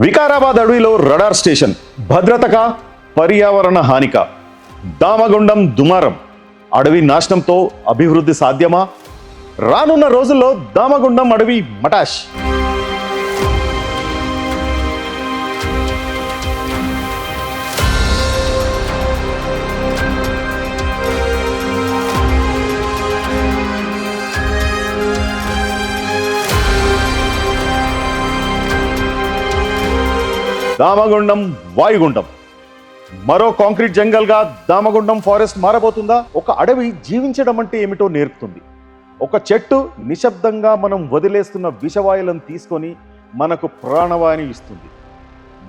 వికారాబాద్ అడవిలో radar station భద్రతక పర్యావరణ హానిక. దామగుండం దుమారం. అడవి నాశనంతో అభివృద్ధి సాధ్యమా? రానున్న రోజుల్లో దామగుండం అడవి మటాష్. దామగుండం వాయుగుండం. మరో కాంక్రీట్ జంగల్గా దామగుండం ఫారెస్ట్ మారబోతుందా? ఒక అడవి జీవించడం అంటే ఏమిటో నేర్పుతుంది. ఒక చెట్టు నిశ్శబ్దంగా మనం వదిలేస్తున్న విషవాయులను తీసుకొని మనకు ప్రాణవాయుని ఇస్తుంది.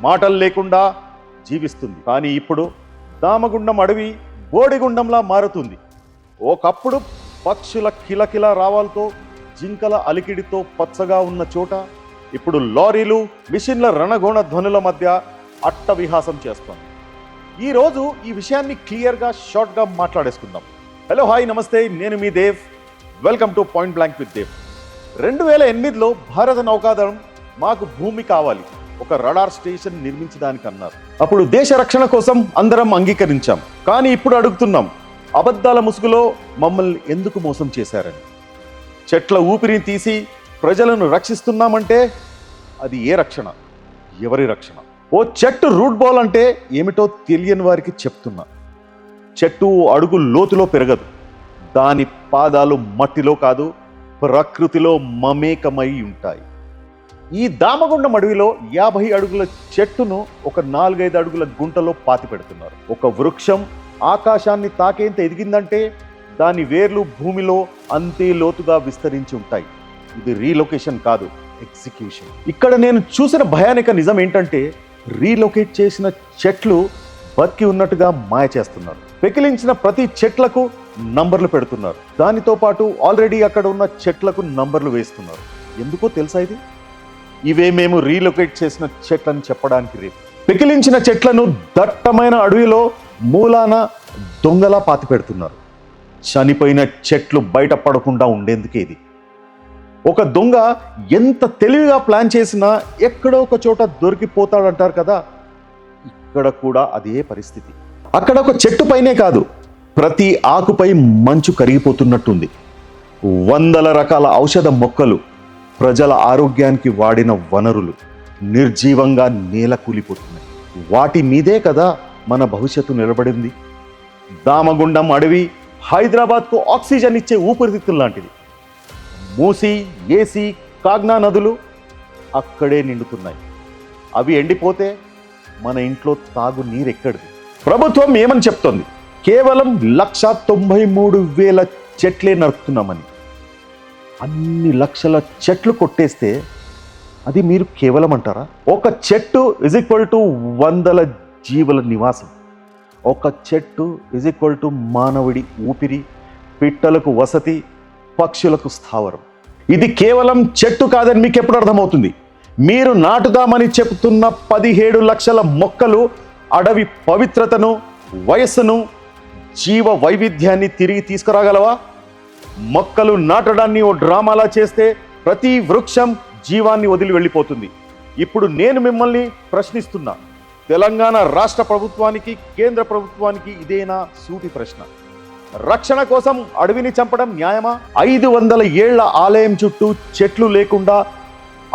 మాటలు లేకుండా జీవిస్తుంది. కానీ ఇప్పుడు దామగుండం అడవి బోడిగుండంలా మారుతుంది. ఒకప్పుడు పక్షుల కిలకిల రావాలతో జింకల అలికిడితో పచ్చగా ఉన్న చోట ఇప్పుడు లారీలు మిషన్ల రణగోణ ధ్వనుల మధ్య అట్టవిహాసం చేస్తోంది. ఈ ఈ విషయాన్ని క్లియర్గా షార్ట్గా మాట్లాడేసుకుందాం. హలో హాయ్ నమస్తే నేను మీ Dev. Welcome to point blank with Dev. రెండు వేల ఎనిమిదిలో భారత నౌకాదళం మాకు భూమి కావాలి ఒక రడార్ స్టేషన్ నిర్మించడానికి అన్నారు. అప్పుడు దేశ రక్షణ కోసం అందరం అంగీకరించాం కానీ ఇప్పుడు అడుగుతున్నాం అబద్ధాల ముసుగులో మమ్మల్ని ఎందుకు మోసం చేశారని. చెట్ల ఊపిరిని తీసి ప్రజలను రక్షిస్తున్నామంటే అది ఏ రక్షణ? ఎవరి రక్షణ? ఓ చెట్టు రూట్ బాల్ అంటే ఏమిటో తెలియని వారికి చెప్తున్నా. చెట్టు అడుగు లోతులో పెరగదు. దాని పాదాలు మట్టిలో కాదు ప్రకృతిలో మమేకమై ఉంటాయి. ఈ దామగుండం అడవిలో యాభై అడుగుల చెట్టును ఒక నాలుగైదు అడుగుల గుంటలో పాతి పెడుతున్నారు. ఒక వృక్షం ఆకాశాన్ని తాకేంత ఎదిగిందంటే దాని వేర్లు భూమిలో అంతే లోతుగా విస్తరించి ఉంటాయి. ఇది రీలొకేషన్ కాదు ఎగ్జిక్యూషన్ ఇక్కడ నేను చూసిన భయానిక నిజం ఏంటంటే రీలొకేట్ చేసిన చెట్లు బతికి ఉన్నట్టుగా మాయ చేస్తున్నారు. పెకిలించిన ప్రతి చెట్లకు నంబర్లు పెడుతున్నారు. దానితో పాటు ఆల్రెడీ అక్కడ ఉన్న చెట్లకు నంబర్లు వేస్తున్నారు. ఎందుకో తెలుసా ఇది? ఇవే మేము రీలొకేట్ చేసిన చెట్లని చెప్పడానికి రేపు. పెకిలించిన చెట్లను దట్టమైన అడవిలో మూలాన దొంగలా పాతి పెడుతున్నారు చనిపోయిన చెట్లు బయటపడకుండా ఉండేందుకే ఇది. ఒక దొంగ ఎంత తెలివిగా ప్లాన్ చేసినా ఎక్కడో ఒక చోట దొరికిపోతాడంటారు కదా ఇక్కడ కూడా అదే పరిస్థితి. అక్కడ ఒక చెట్టు పైనే కాదు ప్రతి ఆకుపై మంచు కరిగిపోతున్నట్టుంది. వందల రకాల ఔషధ మొక్కలు ప్రజల ఆరోగ్యానికి వాడిన వనరులు నిర్జీవంగా నేల కూలిపోతున్నాయి. వాటి మీదే కదా మన భవిష్యత్తు నిలబడింది. దామగుండం అడవి హైదరాబాద్కు ఆక్సిజన్ ఇచ్చే ఊపిరితిత్తులు లాంటిది. మూసి ఏసి కాగ్నా నదులు అక్కడే నిండుతున్నాయి. అవి ఎండిపోతే మన ఇంట్లో తాగు నీరెక్కడిది? ప్రభుత్వం ఏమని చెప్తోంది? కేవలం లక్ష తొంభై మూడు వేల చెట్లే నరుకుతున్నామని. అన్ని లక్షల చెట్లు కొట్టేస్తే అది మీరు కేవలం అంటారా? ఒక చెట్టు ఇజ్ ఈక్వల్ టు వందల జీవుల నివాసం. ఒక చెట్టు ఇజ్ ఈక్వల్ టు మానవుడి ఊపిరి పిట్టలకు వసతి పక్షులకు స్థావరం. ఇది కేవలం చెట్టు కాదని మీకు ఎప్పుడు అర్థమవుతుంది? మీరు నాటుదామని చెప్తున్న పదిహేడు లక్షల మొక్కలు అడవి పవిత్రతను వయస్సును జీవ వైవిధ్యాన్ని తిరిగి తీసుకురాగలవా? మొక్కలు నాటడాన్ని ఓ డ్రామాలా చేస్తే ప్రతి వృక్షం జీవాన్ని వదిలి వెళ్ళిపోతుంది. ఇప్పుడు నేను మిమ్మల్ని ప్రశ్నిస్తున్నా. తెలంగాణ రాష్ట్ర ప్రభుత్వానికి కేంద్ర ప్రభుత్వానికి ఇదేనా సూటి ప్రశ్న? రక్షణ కోసం అడవిని చంపడం న్యాయమా? ఐదు వందల ఏళ్ళ ఆలయం చుట్టూ చెట్లు లేకుండా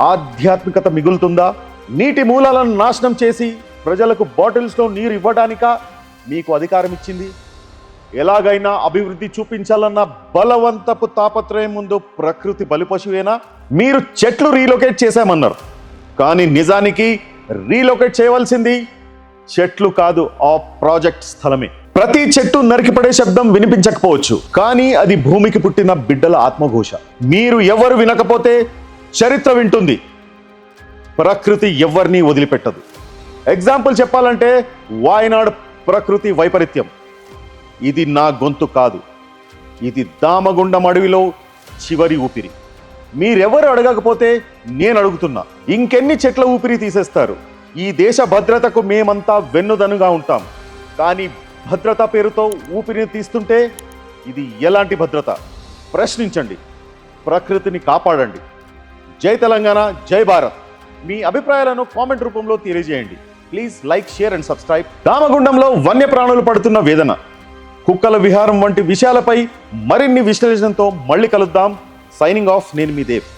ఆధ్యాత్మికత మిగులుతుందా? నీటి మూలాలను నాశనం చేసి ప్రజలకు బాటిల్స్లో నీరు ఇవ్వడానికా? మీకు అధికారం ఇచ్చింది. ఎలాగైనా అభివృద్ధి చూపించాలన్న బలవంతపు తాపత్రయం ముందు ప్రకృతి బలిపశువేనా? మీరు చెట్లు రీలొకేట్ చేశామన్నారు. కానీ నిజానికి రీలొకేట్ చేయవలసింది చెట్లు కాదు ఆ ప్రాజెక్ట్ స్థలమే. ప్రతి చెట్టు నరికిపడే శబ్దం వినిపించకపోవచ్చు. కానీ అది భూమికి పుట్టిన బిడ్డల ఆత్మఘోష. మీరు ఎవరు వినకపోతే చరిత్ర వింటుంది. ప్రకృతి ఎవరిని వదిలిపెట్టదు. ఎగ్జాంపుల్ చెప్పాలంటే వాయనాడ్ ప్రకృతి వైపరీత్యం. ఇది నా గొంతు కాదు. ఇది దామగుండం అడవిలో చివరి ఊపిరి. మీరెవరు అడగకపోతే నేను అడుగుతున్నా. ఇంకెన్ని చెట్ల ఊపిరి తీసేస్తారు? ఈ దేశ భద్రతకు మేమంతా వెన్నుదనుగా ఉంటాం. కానీ భద్రత పేరుతో ఊపిరిని తీస్తుంటే ఇది ఎలాంటి భద్రత? ప్రశ్నించండి. ప్రకృతిని కాపాడండి. జై తెలంగాణ జై భారత్. మీ అభిప్రాయాలను కామెంట్ రూపంలో తెలియజేయండి. Please like share and subscribe. దామగుండంలో వన్యప్రాణులు పడుతున్న వేదన. కుక్కల విహారం వంటి విషయాలపై మరిన్ని విశ్లేషణతో మళ్ళీ కలుద్దాం. సైనింగ్ ఆఫ్ నేను మీ దేవ్.